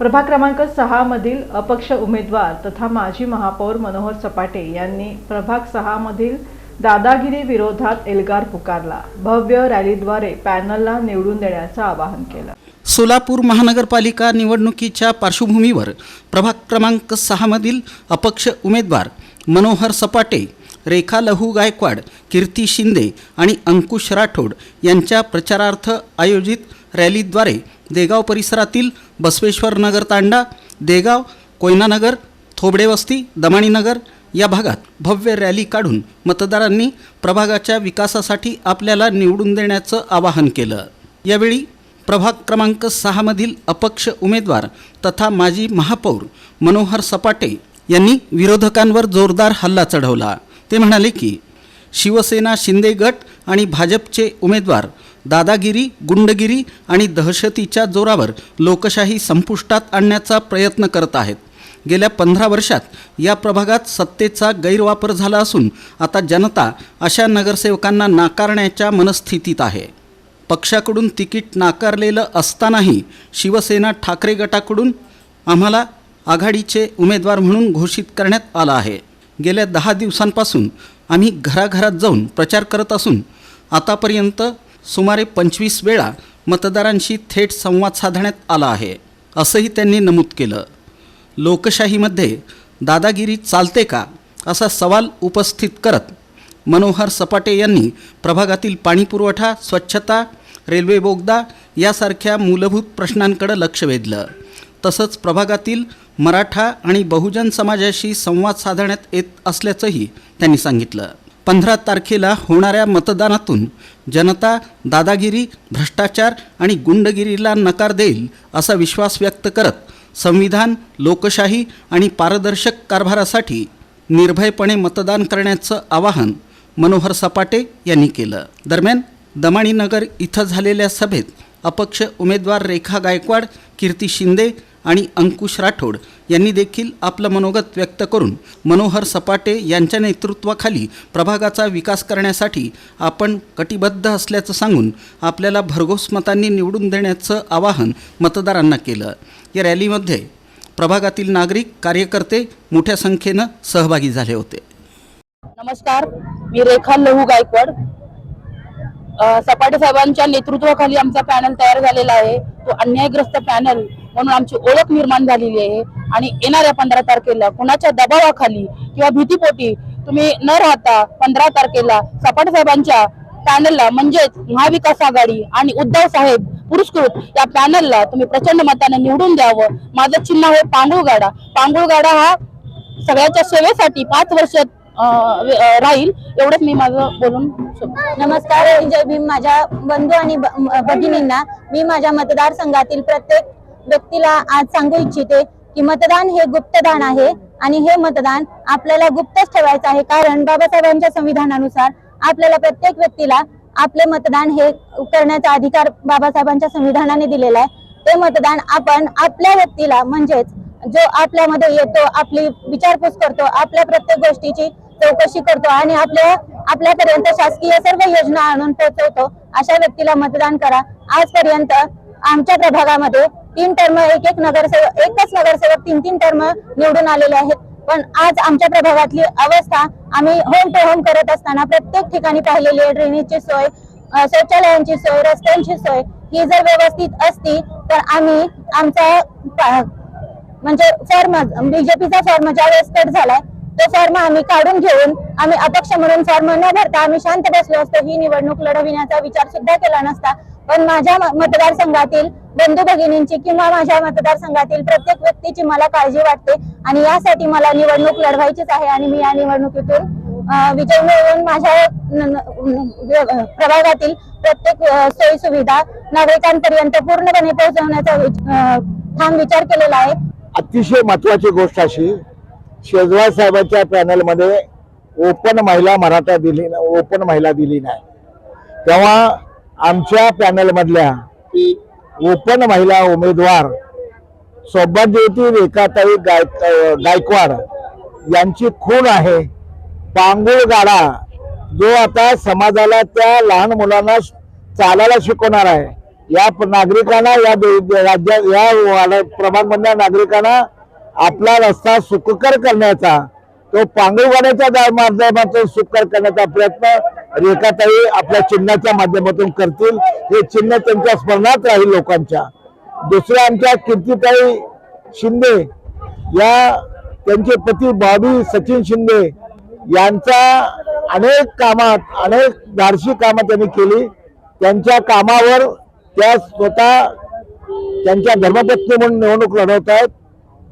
प्रभाग क्रमांक सहामधील अपक्ष उमेदवार तथा माजी महापौर मनोहर सपाटे यांनी प्रभाग सहामधील दादागिरी विरोधात एल्गार पुकारला. भव्य रॅलीद्वारे पॅनलला निवडून देण्याचं आवाहन केलं. सोलापूर महानगरपालिका निवडणुकीच्या पार्श्वभूमीवर प्रभाग क्रमांक सहामधील अपक्ष उमेदवार मनोहर सपाटे रेखा लहू गायकवाड कीर्ती शिंदे आणि अंकुश राठोड यांच्या प्रचारार्थ आयोजित रॅलीद्वारे देगाव परिसरातील बसवेश्वर नगर तांडा देगाव कोयनानगर थोबडेवस्ती दमाणीनगर या भागात भव्य रॅली काढून मतदारांनी प्रभागाच्या विकासासाठी आपल्याला निवडून देण्याचं आवाहन केलं. यावेळी प्रभाग क्रमांक सहामधील अपक्ष उमेदवार तथा माजी महापौर मनोहर सपाटे यांनी विरोधकांवर जोरदार हल्ला चढवला. ते म्हणाले की शिवसेना शिंदे गट आणि भाजपचे उमेदवार दादागिरी गुंडगिरी आणि दहशतीच्या जोरावर लोकशाही संपुष्टात आणण्याचा प्रयत्न करत आहेत. गेल्या पंधरा वर्षात या प्रभागात सत्तेचा गैरवापर झाला असून आता जनता अशा नगरसेवकांना नाकारण्याच्या मनस्थितीत आहे. पक्षाकडून तिकीट नाकारलेलं असतानाही शिवसेना ठाकरे गटाकडून आम्हाला आघाडीचे उमेदवार म्हणून घोषित करण्यात आलं आहे. गेल्या दहा दिवसांपासून आम्ही घराघरात जाऊन प्रचार करत असून आतापर्यंत सुमारे पंचवीस वेळा मतदारांशी थेट संवाद साधण्यात आला आहे असंही त्यांनी नमूद केलं. लोकशाहीमध्ये दादागिरी चालते का असा सवाल उपस्थित करत मनोहर सपाटे यांनी प्रभागातील पाणीपुरवठा स्वच्छता रेल्वे बोगदा यासारख्या मूलभूत प्रश्नांकडे लक्ष वेधलं. तसंच प्रभागातील मराठा आणि बहुजन समाजाशी संवाद साधण्यात येत असल्याचंही त्यांनी सांगितलं. पंधरा तारखेला होणाऱ्या मतदानातून जनता दादागिरी भ्रष्टाचार आणि गुंडगिरीला नकार देईल असा विश्वास व्यक्त करत संविधान लोकशाही आणि पारदर्शक कारभारासाठी निर्भयपणे मतदान करण्याचं आवाहन मनोहर सपाटे यांनी केलं. दरम्यान दमाणीनगर इथं झालेल्या सभेत अपक्ष उमेदवार रेखा गायकवाड कीर्ती शिंदे आणि अंकुश राठोड यांनी देखील आपलं मनोगत व्यक्त करून मनोहर सपाटे यांच्या नेतृत्वाखाली प्रभागाचा विकास करण्यासाठी आपण कटिबद्ध असल्याचं सांगून आपल्याला भरघोस मतांनी निवडून देण्याचं आवाहन मतदारांना केलं. या रॅलीमध्ये प्रभागातील नागरिक कार्यकर्ते मोठ्या संख्येनं सहभागी झाले होते. नमस्कार मी रेखा लहू गायकवाड. सपाटे साहेबांच्या नेतृत्वाखाली आमचा पॅनल तयार झालेला आहे. तो अन्यायग्रस्त पॅनल म्हणून आमची ओळख निर्माण झालेली आहे. आणि येणाऱ्या पंधरा तारखेला कुणाच्या दबावाखाली किंवा भीतीपोटी तुम्ही न राहता पंधरा तारखेला सपाट साहेबांच्या पॅनलला म्हणजेच महाविकास आघाडी आणि उद्धव साहेब पुरस्कृत या पॅनलला तुम्ही प्रचंड मताने निवडून द्यावं. माझं चिन्ह आहे पांगुळगाडा. पांगुळगाडा हा सगळ्याच्या सेवेसाठी पाच वर्ष राहील. एवढंच मी माझं बोलून नमस्कार जय भीम. माझ्या बंधू आणि भगिनींना मी माझ्या मतदारसंघातील प्रत्येक व्यक्तीला आज सांगू इच्छिते की मतदान हे गुप्तदान आहे आणि हे मतदान आपल्याला गुप्तच ठेवायचं आहे. कारण बाबासाहेबांच्या संविधानानुसार आपल्याला प्रत्येक व्यक्तीला आपले मतदान हे करण्याचा अधिकार बाबासाहेबांच्या संविधानाने दिलेला आहे. ते मतदान आपण आपल्या व्यक्तीला म्हणजेच जो आपल्यामध्ये येतो आपली विचारपूस करतो आपल्या प्रत्येक गोष्टीची चौकशी करतो आणि आपल्या आपल्यापर्यंत शासकीय सर्व योजना आणून पोहोचवतो अशा व्यक्तीला मतदान करा. आजपर्यंत आमच्या प्रभागामध्ये तीन टर्म एक एक नगरसेवक एकच नगरसेवक तीन तीन टर्म निवडून आलेले आहेत. पण आज आमच्या प्रभागातली अवस्था आम्ही होम टू होम करत असताना प्रत्येक ठिकाणी पाहिलेली आहे. ड्रेनेजची सोय शौचालयांची सोय रस्त्यांची सोय ही जर व्यवस्थित असती तर आम्ही आमचा म्हणजे फॉर्म बीजेपीचा फॉर्म ज्या वेळेस कट झालाय तो फॉर्म आम्ही काढून घेऊन आम्ही अपक्ष म्हणून फॉर्म न भरता आम्ही शांत बसलो असतो. ही निवडणूक लढविण्याचा विचार सुद्धा केला नसता. पण माझ्या मतदारसंघातील बंधू भगिनींची किंवा माझ्या मतदारसंघातील प्रत्येक व्यक्तीची मला काळजी वाटते आणि यासाठी मला निवडणूक लढवायचीच आहे आणि मी या निवडणुकीतून विजय मिळवून माझ्या प्रभागातील प्रत्येक सोयी सुविधा नागरिकांपर्यंत पूर्णपणे पोहोचवण्याचा ठाम विचार केलेला आहे. अतिशय महत्वाची गोष्ट अशी शेजवाळ साहेबांच्या पॅनलमध्ये ओपन महिला मराठा दिली ओपन महिला दिली नाही. तेव्हा आमच्या पॅनलमधल्या ओपन महिला उमेदवार सौभाग्यवती रेखाताई गाय गायकवाड यांची खूण आहे. पांगुळ गाडा जो आता समाजाला त्या लहान मुलांना चालायला शिकवणार आहे. या नागरिकांना या राज्या या प्रभागमधल्या नागरिकांना आपला रस्ता सुखकर करण्याचा तो पांगळवाड्याच्या माध्यमातून सुकर करण्याचा प्रयत्न रेखाताई आपल्या चिन्हाच्या माध्यमातून करतील. हे चिन्ह त्यांच्या स्मरणात राहील लोकांच्या. दुसऱ्या आमच्या कीर्तीताई शिंदे या त्यांचे पती बॉबी सचिन शिंदे यांचा अनेक कामात अनेक धाडशी कामं त्यांनी केली. त्यांच्या कामावर त्या स्वतः त्यांच्या धर्मपत्नी म्हणून निवडणूक लढवत आहेत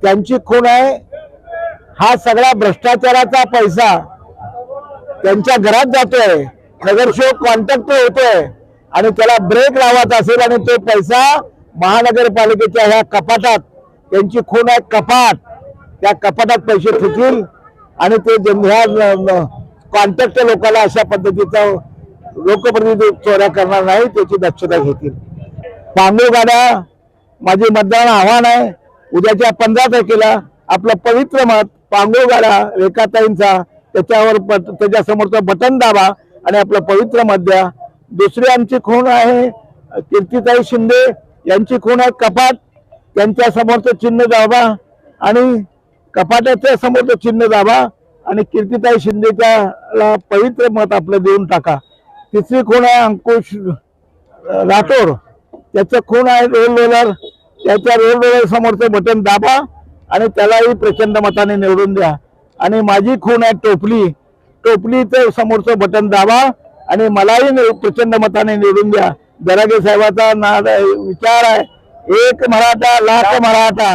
त्यांची खूण आहे. हा सगळा भ्रष्टाचाराचा पैसा त्यांच्या घरात जातोय. नगरसेवक कॉन्टॅक्ट होतोय. आणि त्याला ब्रेक लावत असेल आणि तो पैसा महानगरपालिकेच्या ह्या कपाटात त्यांची खूण आहे कपाट. त्या कपाटात पैसे ठेवतील आणि ते ह्या कॉन्टॅक्ट लोकांना अशा पद्धतीचा लोकप्रतिनिधी चोऱ्या करणार नाही त्याची दक्षता घेतील. पांडू गाड्या माझे मतदान आव्हान आहे. उद्याच्या पंधरा तारखेला आपलं पवित्र मत पांगोगाडा रेखाताईंचा त्याच्यावर पट त्याच्यासमोरचं बटन दाबा आणि आपलं पवित्र मध्या. दुसरी आमची खूण आहे कीर्तिताई शिंदे यांची खूण आहे कपाट. त्यांच्या समोरचं चिन्ह दाबा आणि कपाटाच्या समोरचं चिन्ह दाबा आणि कीर्तिताई शिंदेच्या पवित्र मत आपलं देऊन टाका. तिसरी खूण आहे अंकुश राठोड. त्याचं खूण आहे रोल रोलर. त्याच्या रोल रोलर समोरचं बटन दाबा आणि त्यालाही प्रचंड मताने निवडून द्या. आणि माझी खूण आहे टोपली. टोपलीचं समोरचं बटन दाबा आणि मलाही प्रचंड मताने निवडून द्या. दरागे साहेबाचा नाद विचार आहे. एक मराठा लाख मराठा.